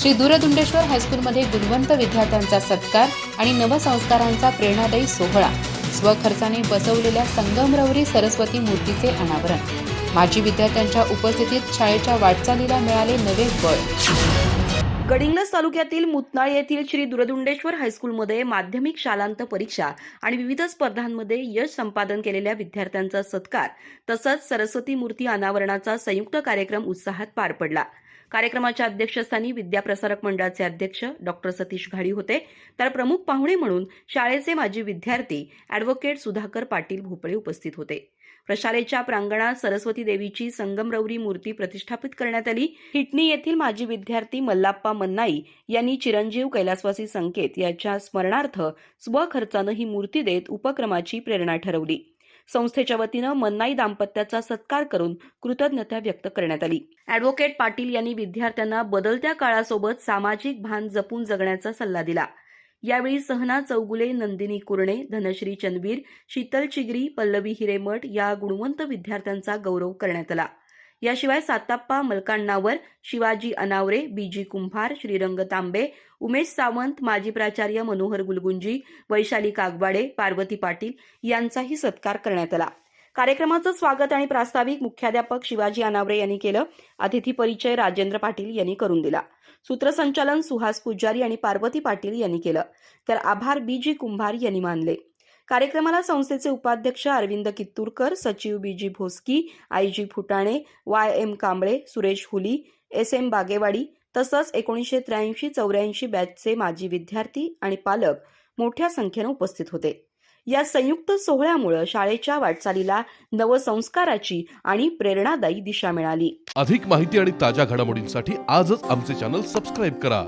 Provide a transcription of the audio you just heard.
श्री दूरदुंडेश्वर हायस्कूलमध्ये गुणवंत विद्यार्थ्यांचा सत्कार आणि नवसंस्कारांचा प्रेरणादायी सोहळा. स्वखर्चाने बसवलेल्या संगमरवरी सरस्वती मूर्तीचे अनावरण. माजी विद्यार्थ्यांच्या उपस्थितीत शाळेच्या वाटचालीला मिळाले नवे बळ. गडिंग्लज तालुक्यातील मुतनाळ येथील श्री दुरदुंडेश्वर हायस्कूलमध्ये माध्यमिक शालांत परीक्षा आणि विविध स्पर्धांमध्ये यश संपादन केलेल्या विद्यार्थ्यांचा सत्कार तसंच सरस्वती मूर्ती अनावरणाचा संयुक्त कार्यक्रम उत्साहात पार पडला. कार्यक्रमाच्या अध्यक्षस्थानी विद्याप्रसारक मंडळाचे अध्यक्ष डॉक्टर सतीश घाडी होते. तर प्रमुख पाहुणे म्हणून शाळेचे माजी विद्यार्थी अॅडव्होकेट सुधाकर पाटील भोपळे उपस्थित होते. प्रशालेच्या प्रांगणात सरस्वती देवीची संगमरवरी मूर्ती प्रतिष्ठापित करण्यात आली. हिटणी येथील माजी विद्यार्थी मल्लाप्पा मन्नाई यांनी चिरंजीव कैलासवासी संकेत याच्या स्मरणार्थ स्वखर्चानं ही मूर्ती देत उपक्रमाची प्रेरणा ठरवली. संस्थेच्या वतीनं मन्नाई दाम्पत्याचा सत्कार करून कृतज्ञता व्यक्त करण्यात आली. अॅडव्होकेट पाटील यांनी विद्यार्थ्यांना बदलत्या काळासोबत सामाजिक भान जपून जगण्याचा सल्ला दिला. यावेळी सहना चौगुले नंदिनी कुरणे धनश्री चंदवीर शीतल चिगरी पल्लवी हिरेमठ या गुणवंत विद्यार्थ्यांचा गौरव करण्यात आला. याशिवाय साताप्पा मलकाण्णावर शिवाजी अनावरे बीजी कुंभार श्रीरंग तांबे उमेश सावंत माजी प्राचार्य मनोहर गुलगुंजी वैशाली कागवाडे पार्वती पाटील यांचाही सत्कार करण्यात आला. कार्यक्रमाचं स्वागत आणि प्रास्ताविक मुख्याध्यापक शिवाजी अनावरे यांनी केलं. अतिथी परिचय राजेंद्र पाटील यांनी करून दिला. सूत्रसंचालन सुहास पुजारी आणि पार्वती पाटील यांनी केलं. तर आभार बीजी कुंभार यांनी मानले. कार्यक्रमाला संस्थेचे उपाध्यक्ष अरविंद कित्तूरकर सचिव B G Bhoski I G Phutane Y M Kamble Suresh Huli S M Bagewadi तसंच एकोणीसशे त्र्याऐंशी चौऱ्याऐंशी बॅचचे माजी विद्यार्थी आणि पालक मोठ्या संख्येनं उपस्थित होते. या संयुक्त सोहळ्यामुळे शाळेच्या वाटचालीला नवसंस्काराची आणि प्रेरणादायी दिशा मिळाली. अधिक माहिती आणि ताज्या घडामोडींसाठी आजच आमचे चॅनल सबस्क्राईब करा.